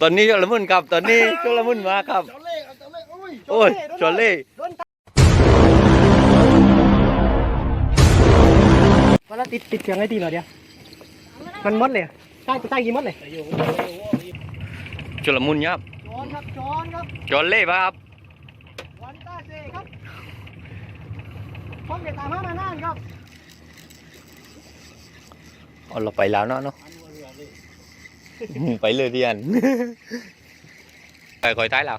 ตอนนี้ชลมุนครับ ตอนนี้ชลมุนมาครับ จอเล่เอาจอเล่โอ้ยโอ้ยชลเล่วันละติดติดเสียงไอ้ตีหน่อยเดียวมันมดเลยใต้ใต้กี่มดเลยชลมุนครับจอนครับจอนครับชลเล่ครับวันตาเซครับพร้อมเด็ดตามห้ามานานครับเอาเราไปแล้วเนาะเนาะ ไปเลยพี่อันไปคอยท้ายแล้ว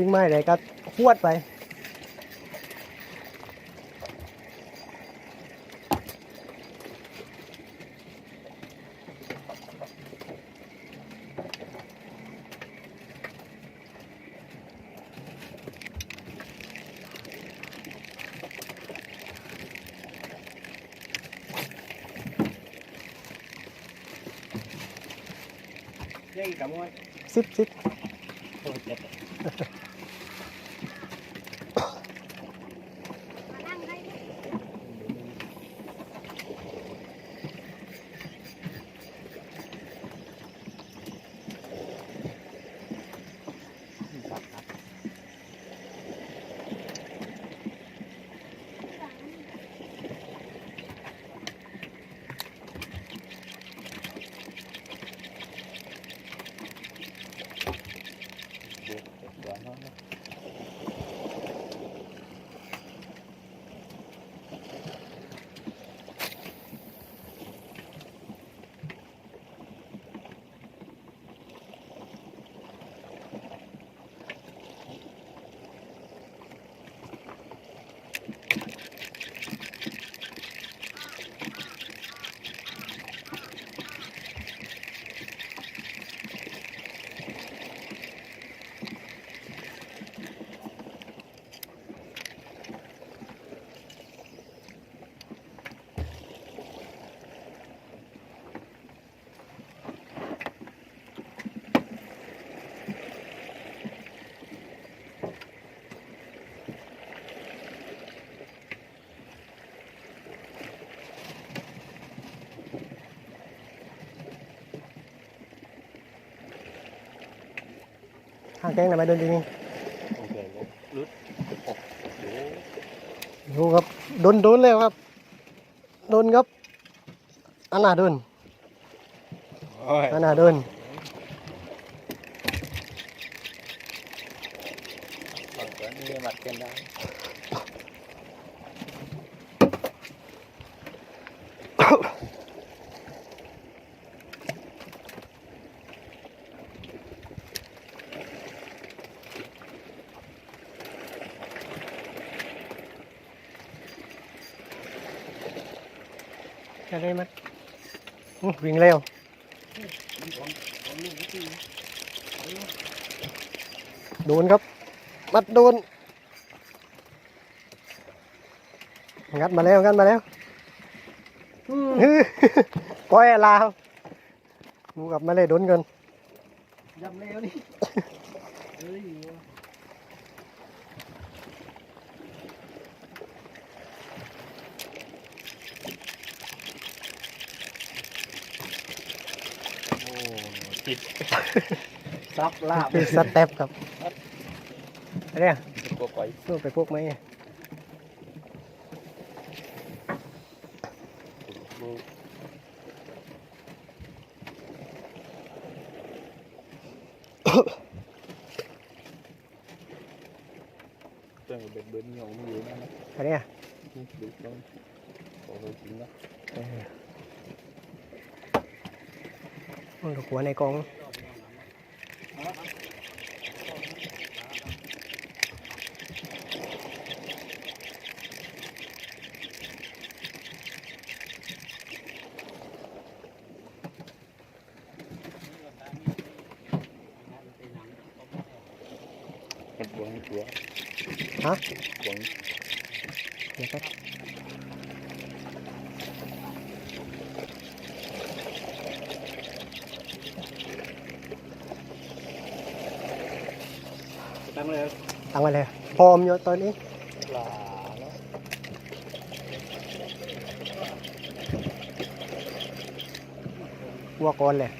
ทิ้งไม้ไหนก็หวดไปสิบสิบางแกงไหนอยไหมเดินจริงดูครับโดนโดนเลยครับโดนครับอันหนาโดนอันหนาโดนนี่มัดกันได้ แค่ได้ไหมอื้อวิ่งเร็วโดนครับ มัดโดน งัดมาแล้ว งัดมาแล้วอื้อปล่อยลาวมูกลับมาเลยโดนกันยำเร็วนี่ เฮ้ยผิดซับลาบคือสเต็ปครับอะไรเนี่ยตัวปล่อยสู้ไปพวกไหมตัวเบ็ดเบิ้ลงงอยู่นั่นนะอะไรเนี่ยดูตรงโอ้โหจริงนะ เออ มันหัวในกอง มันบวงตัว ฮะ บวง เดี๋ยวแป๊บ ตั้งเลย ตั้งไว้เลย พร้อมอยู่ตอนนี้วัวก่อนเลย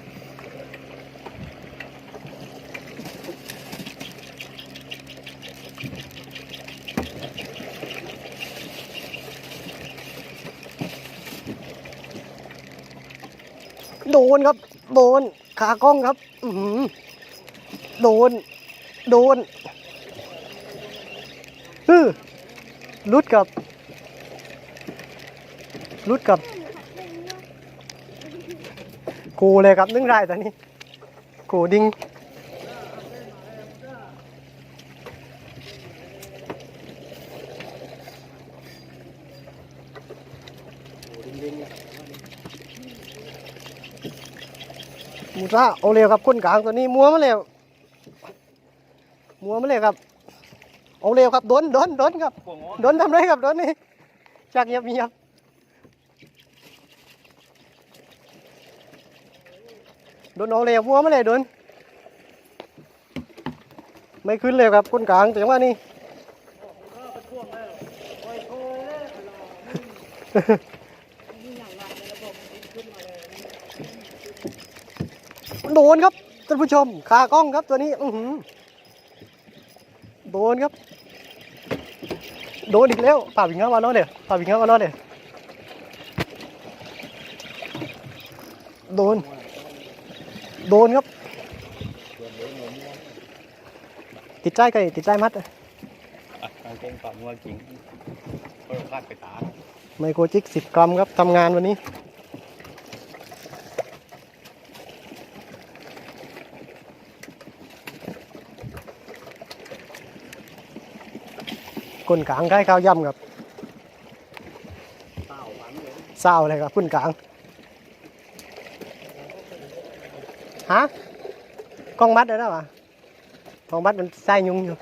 โดนครับ โดน ขากล้องครับอือหือโดน โดนฮึ ลุดกับลุดกับกูเลยครับนึ่งไรตอนนี้กูดิ้งมูซ่าเอาเร็วครับคนกลางตัวนี้มัวมาเร็วมัวมาเร็วครับ เอาเร็วครับโดนโดนโดนครับโดนทำไรครับโดนนี่จากเงียบเงียบโดนเอาเลยมัวมาเลยโดนไม่ขึ้นเลยครับคนกลางแต่ว่านี่โดนครับท่านผู้ชมขากล้องครับตัวนี้ อือหือ โดนครับ โดนอีกแล้วป่าวิ่งเข้ามาแล้วเนี่ยป่าวิ่งเข้ามาแล้วเนี่ยโดน โดนครับตัวเบิ้ลงงติดใจกันติดใจมัดอะกางเกงฝั่งว่าจริงเพราะเราคาดไปตาไมโครจิกสิบกรัมครับทำงานวันนี้ ก้นกลางใกล้ข้าวย่ำครับเต้าวานเลยเศร้าเลยครับก้นกลางฮะกล้องมัดได้แล้วปะกล้องมัดมันใส่ยุงอยู่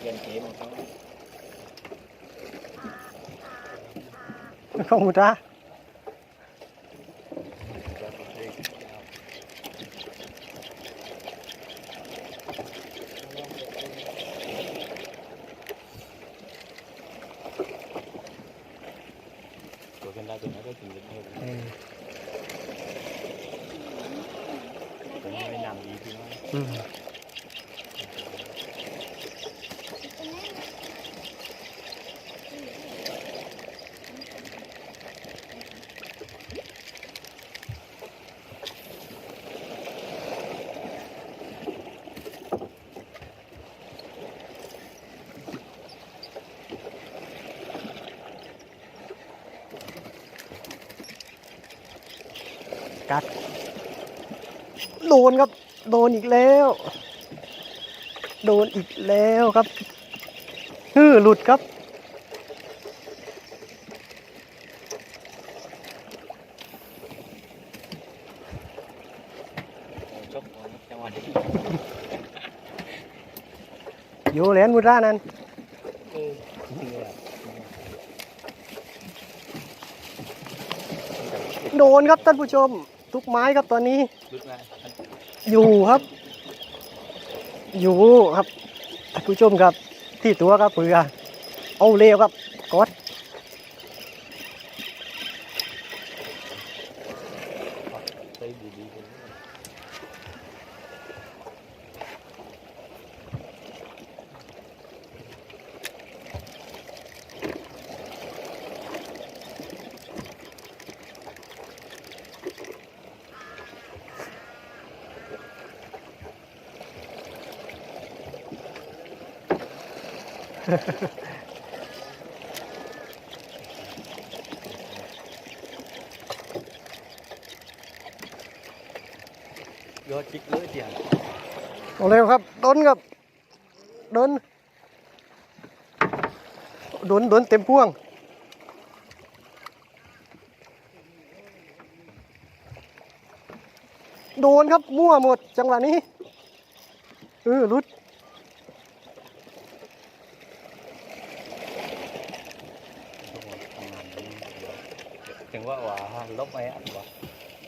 เรียนเกมของเขา ข้องมูตรา ตัวกันได้ตัวนั้นก็ถึงจะเท่า เออ ตัวนี้ไม่นำดีที่ว่า อืม กัด โดนครับ โดนอีกแล้ว โดนอีกแล้วครับฮือหลุดครับชกจังหวะที่อยู่เหรียญมุรานั้นเออนี่แหละโดนครับท่านผู้ชม ทุกไม้ครับตอนนี้ลึกนะ อยู่ครับ อยู่ครับผู้ชมครับ ที่ตัวครับเปือเอาเร็วครับกด ใช้ดีๆกัน ยอดจิกเลยเจียง เอาเร็วครับโดนครับโดนโดนโดนเต็มพ่วงโดนครับมั่วหมดจังหวะนี้เออรุดทำงานดีถึงว่าว่าลบไอ้อันวะ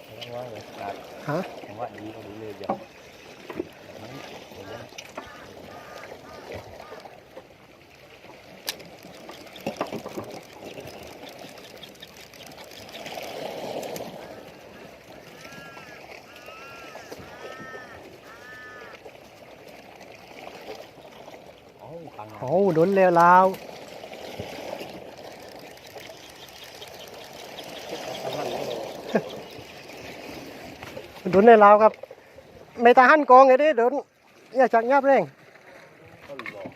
ถึงว่าเลยขาดฮะถึงว่าดีก็ดีเลยจ้ะนั้นเดี๋ยวนะ โอ้ย พังโอ้โดนแล้วลาวโดนในลาวครับ ไม่ตาหันกองไงดิโดนอย่าจักยับเร่ง ก็หลอก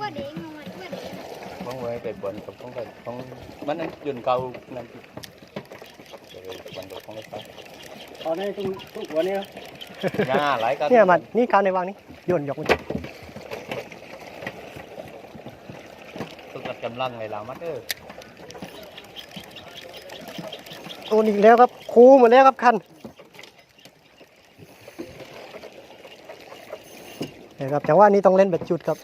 ว่าเด้งมันว่าเด้ง บางวันไปบนกับของไปของมันนั่นยนต์เก่านั่นเดี๋ยวบนกับของไฟฟ้า ตอนนี้ทุกทุ กาวันนี้หญ้งาหลายกันเนี่ยมันนี่กาในวางนี้โยนหยกมันตุกตากำลังไงล่ะมัดเออโดนอีกแล้วครับคูหมดแล้วครับคันเนี่ยครับจังหวะนี้ต้องเล่นแบบจุดครับ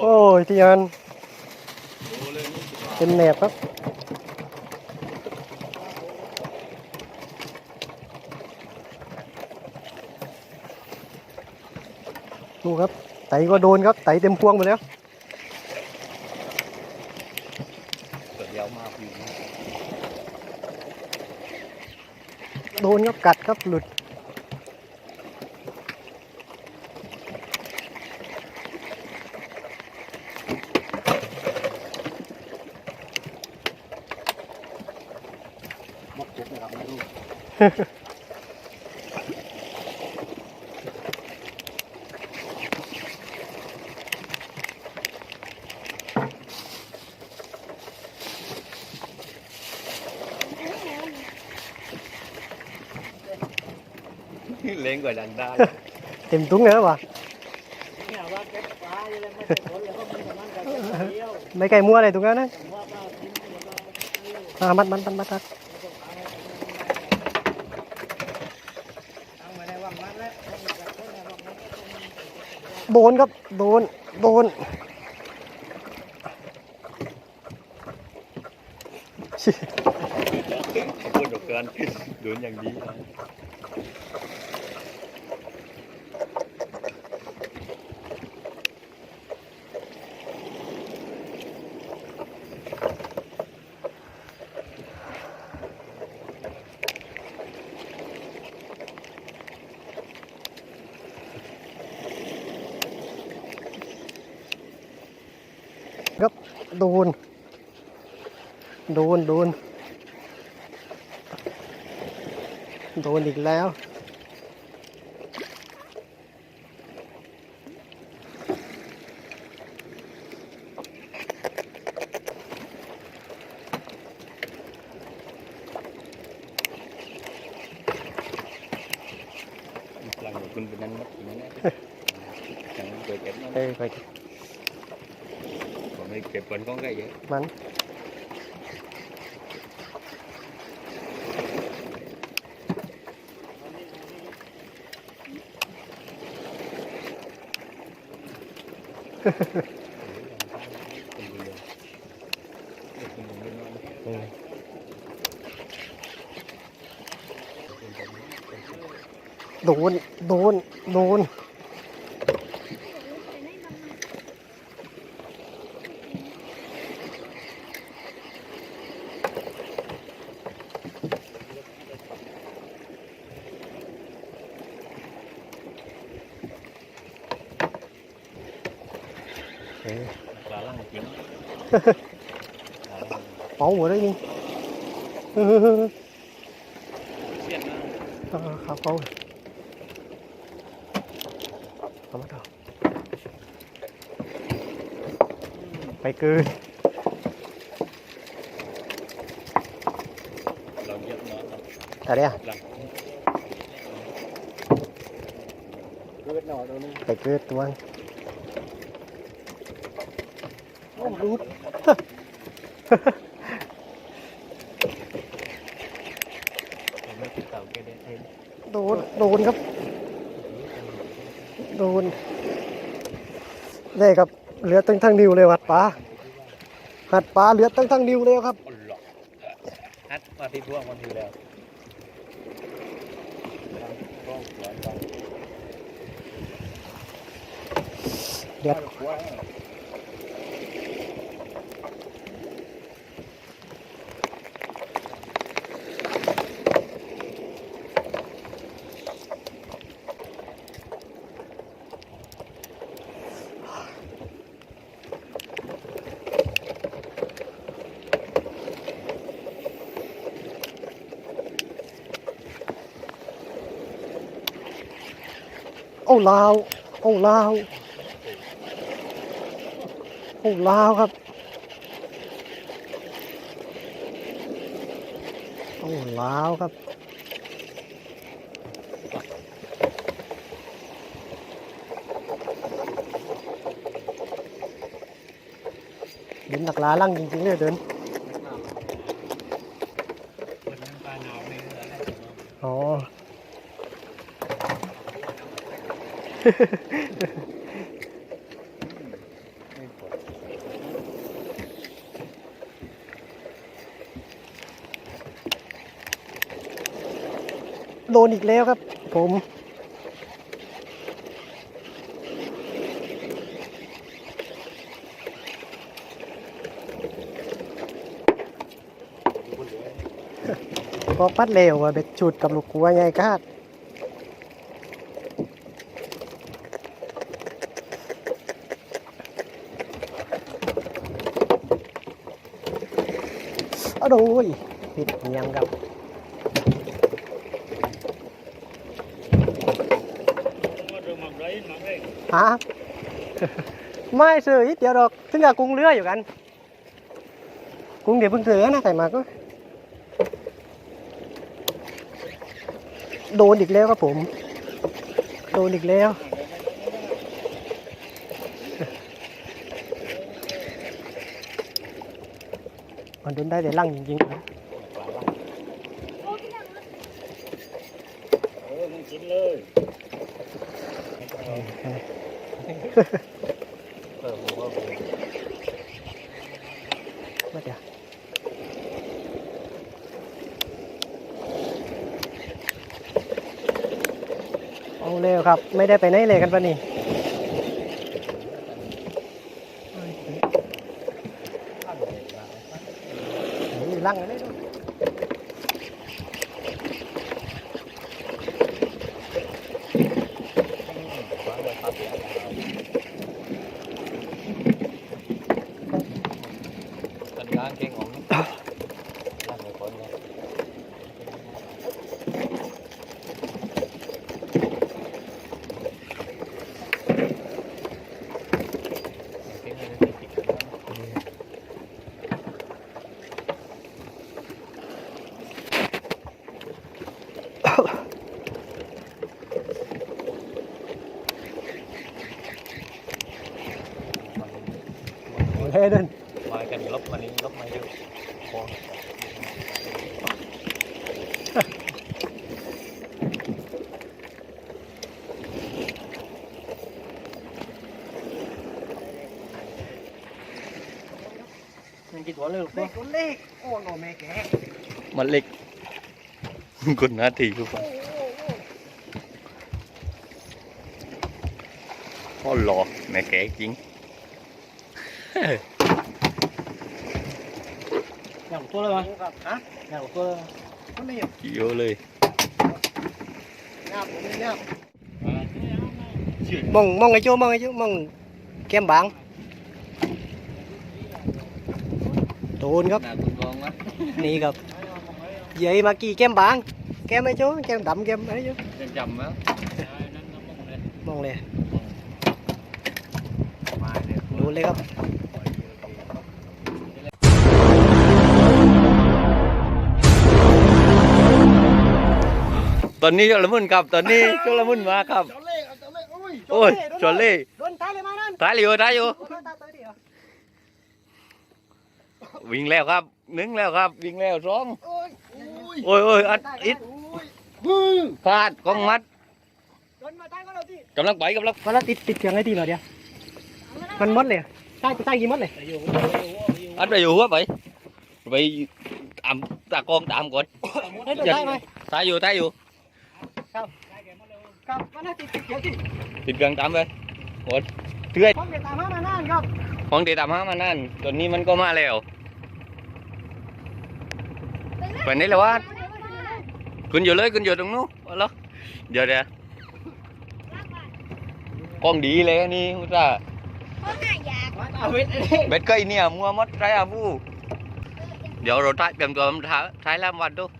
โอ้ยที่ยันเลยนี่เป็นแหนบครับดูครับไตก็โดนครับไตเต็มพวงหมดแล้วตัวยวมาโดนครับกัดครับหลุด มกจุกนะครับมาดู เล้งกว่าดันได้เต็มตุ้งเลยครั โดนครับ โดน โดน พูดกับเกินโดนอย่างดี โดน โดน โดน โดนอีกแล้ว หลังคุณเป็นนั้นอย่างนี้ chẳng về kẹp nó เอ้ยไป เก็บผลก้อนได้เยอะมันโดน โดน โดน เป่าหัวได้นี่เออเสียนนะเอาขาเป่าเอามาต่อไปเกินเราเยอะเนาะแต่เนี่ยหลังเกิดหน่อตรงนี้ไปเกิดตัวนึงโอ้รูด ไม่ติดเต่าแกเด็ดเองโดน โดนครับ โดนนี่ครับ เหลือตั้งทั้งนิ้วเลยหัดปลาหัดปลาเหลือตั้งทั้งนิ้วเลยครับอ๋อหรอฮัดมาที่พวกมันอยู่แล้วก็สวนไปเด็ด อ้ลาว โอ้ลาว โอ้ลาวครับ โอ้ลาวครับเดินหนักล้าลั่งจริงๆเลยเดินนั้นปลาหนาวไม่เหลือแล้ว อ๋อ ไม่ปวด โดนอีกแล้วครับ ผมพอปัดเร็วอะเบ็ดชุดกับลูกกัวไงคาด อาโดยปิดเงียงครับฮะไม่ซื้ออีเดียวดอกถึงกับกุ้งเรืออยู่กัน กุ้งเดี๋ยวเพิ่งเสือนะใส่มาก็โดนอีกแล้วครับผม โดนอีกแล้ว มันโดนได้แต่ลั่งจริงๆนะปลาล่างเออมึงกินเลยเออผมว่าผมมาเดี๋ยวเอาเร็วครับ ไม่ได้ไปไหนเลยกันปะนี่ ข้างเลยนะ นี่ลั่ Hayden. Mai kan lop mani lop mai dulu. Nanti dua lelok. Lek, lek. Oh, no make. Malik. Good nati tu. Oh, lo, make king. อะพอกี่ตัวเลยลูกเล็กคนเล็กโอ้โหแม่แกมันเล็กคนหน้าที่ทุกคนพ่อหล่อ ตัวเลยมั้ยครับฮะอยากตัวเลยคนนี้เยอะเลยงามผมงามมองมองไอ้โจ้มองไอ้โจ้มองแก้มบางโดนครับหน้าคุณกองวะนี่ครับใหญ่มากี่แก้มบางแก้มไอ้โจ้แก้มดำแก้มไอ้โจ้จำมั้ยมองเลยมาเนี่ยโดนเลยครับตอนนี้จละมุนครับ ตอนนี้จละมุนมาครับ จอเล่จอเล่โอ้ยโอ้ยจอเล่โดนตายเลยมานั่นตายอยู่ตายอยู่โดนตายเลยดิเหรอวิ่งแล้วครับหนึ่งแล้วครับ วิ่งแล้วสองโอ้ยโอ้ยโอ้ยโอ้ยอัดอิดโอ้ยพลาดกองมัดโดนมาตายก็เราดิกำลังไปกำลังมันแล้วติดติดเสียงไอ้ทีเหรอเดียวมันมดเลยใช่ใช่กี่มดเลยอัดไปอยู่หัวไปไปตามตากองตามก่อนให้โดนได้ไหมตายอยู่ตายอยู่ครับ มันน่าติดติดเสียงที่ติดเครื่องตามไปโอ้ยเทื่อยผมเดี๋ยวตามมามานานครับของที่ตามหามานั่นตอนนี้มันก็มาแล้วไปไหนแล้ววะคุณอยู่เลยคุณอยู่ตรงนู้นเอาเหรอเดี๋ยวเดี๋ยวกล้องดีเลยอันนี่มุตาเพราะง่ายอยากมาตาเวทไอ้นี่เบ็ด cây nè mua mất trái à vu giờ rồi trái cầm cầm trái trái làm vật đâu số hợp gặp số hợp tròn lê hợp giờ này là gặp tận đi อยู่เลยอะ nó nó cũng อยู่ข้างหน้า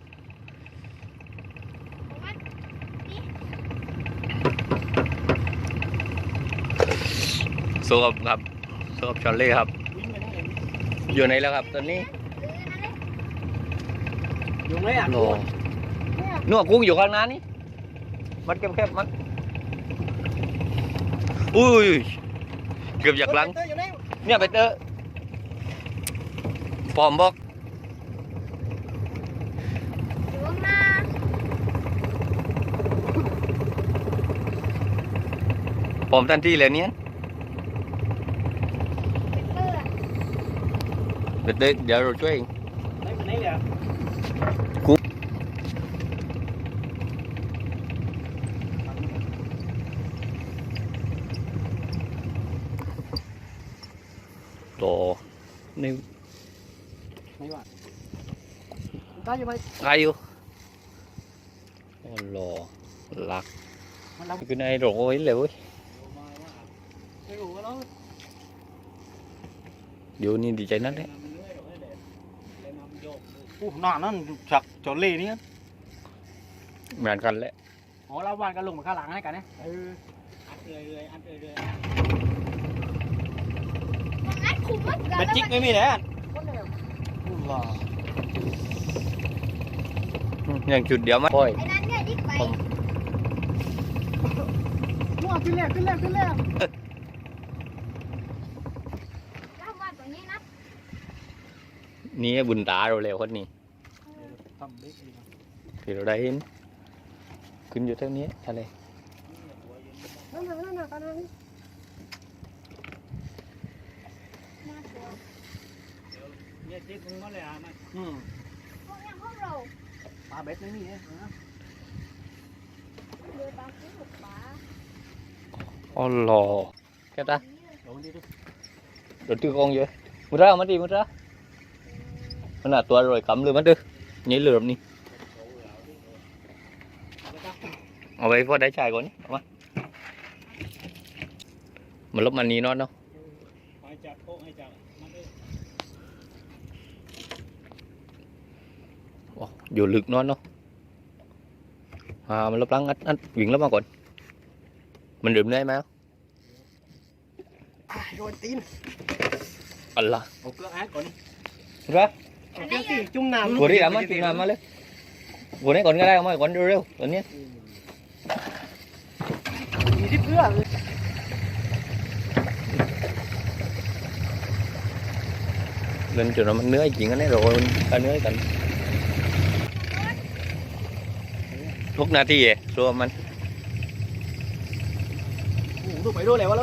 นี่มัดแคบๆมัดอุ้ยเกือบอยากหลังเตอร์อยู่ไหนเนี่ยไปเตอปอมบอกอยู่ข้างหน้าปอมทันทีเลยเนี่ยเป็นเตอร์เดี๋ยวเดี๋ยวเราช่วยเองไหนเป็นไหนเนี่ยโตนี่ไม่ว่าตาอยู่ไหมใครอยู่โอ้โหหลักมันรั บ cái này rồi เลยเว้ยไม่รู้ว่าเราเดี๋ยวนี้ดีใจนักเลย อู้หน้านั่นฉักจอเล่นี่เหมือนกันแหละอ๋อเราวานกันลงมาข้างหลังให้กันนะเอออัดเลยเลยอัดเลยเลยมันอัดคุมมัดกันเป็นจิกไม่มีเลยคนเดียวอู้ว้าอย่างจุดเดียวมั้ยโอ้ยไอ้นั่นเนี่ยจิกไปมั่วขึ้นแล้วขึ้นแล้วขึ้นแล้วแล้วมาตรงนี้นะ นี่บุญตาเราแล้วคนนี้ทำเล็กดีนะที่เราได้เห็นขึ้นอยู่เท่านี้อะไรนั่นน่ะนั่นน่ะกันนั่นมาตัวเนี่ยจิกมึงมาเลยอะมันอืมพวกยังพวกเราปลาเบ็ดไม่มีนะเดินตามซื้อหกปลาอ๋อหลอแค่ตาเดี๋ยวมันดีดูเดี๋ยวตื้อกองเยอะมุด ra มันดีมุด ra มันหนาตัว rồi cắm lửa mất đi nhảy lửa đi เอาไปพอได้ชายก่อนนี่เอามามันลบมันนี้นอนเนาะไปจับโค้งให้จับมันเลยโอ้อยู่ลึกนอนเนาะอ่ามันลบลังอัดอัดวิ่งลบมาก่อน มันดื่มได้ไหมอะโดนตีนอัลล่ะเอาเครื่องแอดก่อนนี่ ra เอาเครื่อ งตีจุ่มน้ำ vừa đi làm á chừng làm á lên vừa nãy còn cái đây không ơi còn rêu rêu còn nhé มีที่เพื่อ lên trường nó mình nữa chuyện cái này rồi ta nữa cần lúc nào thì về xua mình โอ้โหดูไปดูแล้ววะแ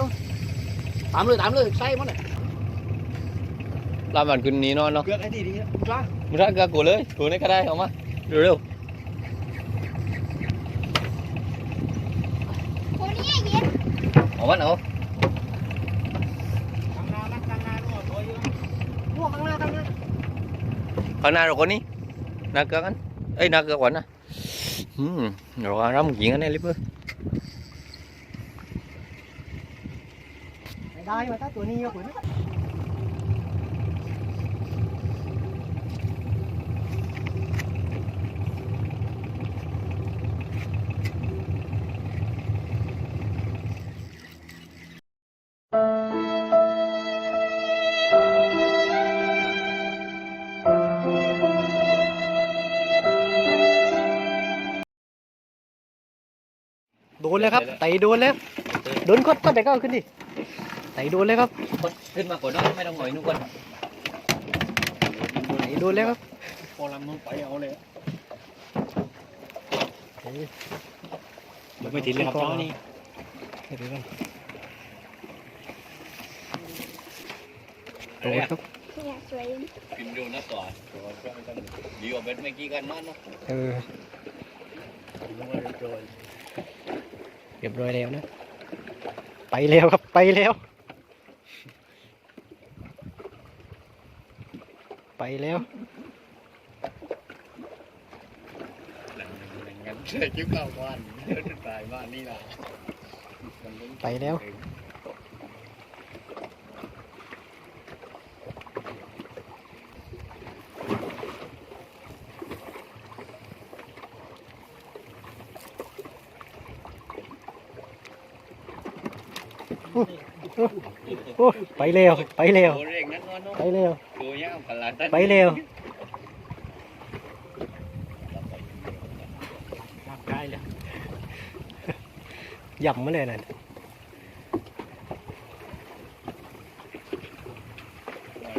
ล้วตามเลยตามเลยใช่มั้งเนี่ยลามันคืนนี้นอนเนาะเกือกไอ้ที่ดีกล้ามึงรักกับกูเลยกูนี่ก็ได้เอามาเร็วคนนี้เย็นๆเอามันเอาทำนานักทำนาต้องตัวอยู่พวกข้างหน้าข้างหน้าข้างหน้าเราคนนี้นักเกลือกันเอ้ยนักเกลือก่อนนะอืมเราอาร่ำกินกันได้ลิบเบอร์ไม่ได้มาถ้าตัวนี้ก็ขุนโดน เลยครับไต่โดนแล้วโดนกดก็แต่ก็เอาขึ้นดิไต่โดนเลยครับขึ้นมาก่อนเนาะไม่ต้องหน่อยนู่นก่อนไต่โดนแล้วครับพอลำมึงไปเอาเลยไม่ติดเลยครับเจ้านี่เดี๋ยวกันโดนครับเนี่ยสวยพิมพ์ดูนะต่อดีกว่าเบ็ดไม่กี่กันนอนเนาะเออ เรียบร้อยแล้วนะ ไปแล้วครับไปแล้ว ไปแล้วงั้นเชื่อจิ้วเก้าวันเดินตายบ้านนี่ล่ะไปแล้ว โอ้ ไปเร็ว ไปเร็วตัวเร่งนั้นนอนเนาะไปเร็วตัวยาวขนาดนั้นไปเร็วร่างกายเลยหย่ำมาเลยนั่น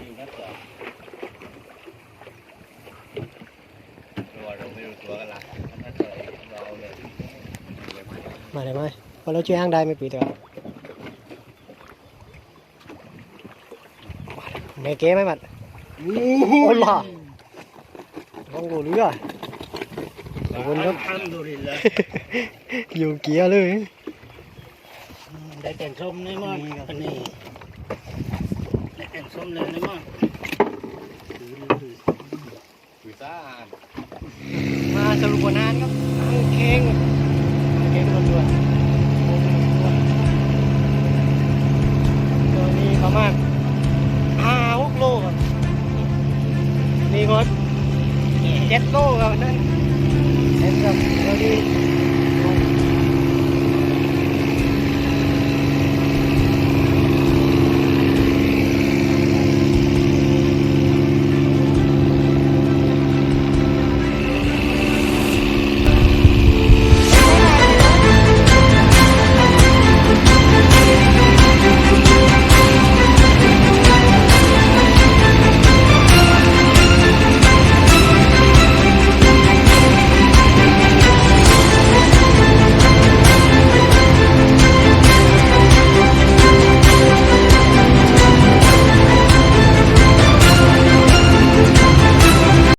อยู่นะต่อตัวเราไม่รู้ตัวกันละนั่นเลยเราเลยมาเลยไหมพอเราช่วยอ้างได้ไม่ปีเดียว แม่เก๋ไหมมันโอ้ล่ะต้องดูเรือขอบคุณครับทำดูดิเลยอยู่เกียร์เลยได้แต่งส้มนี่มั้งอันนี้ได้แต่งส้มเลยนี่มั้งคือซ่ามาสรุปผลงานครับทางเค้งทางเค้งมันด้วยตั เจ็ดโลครับนั่น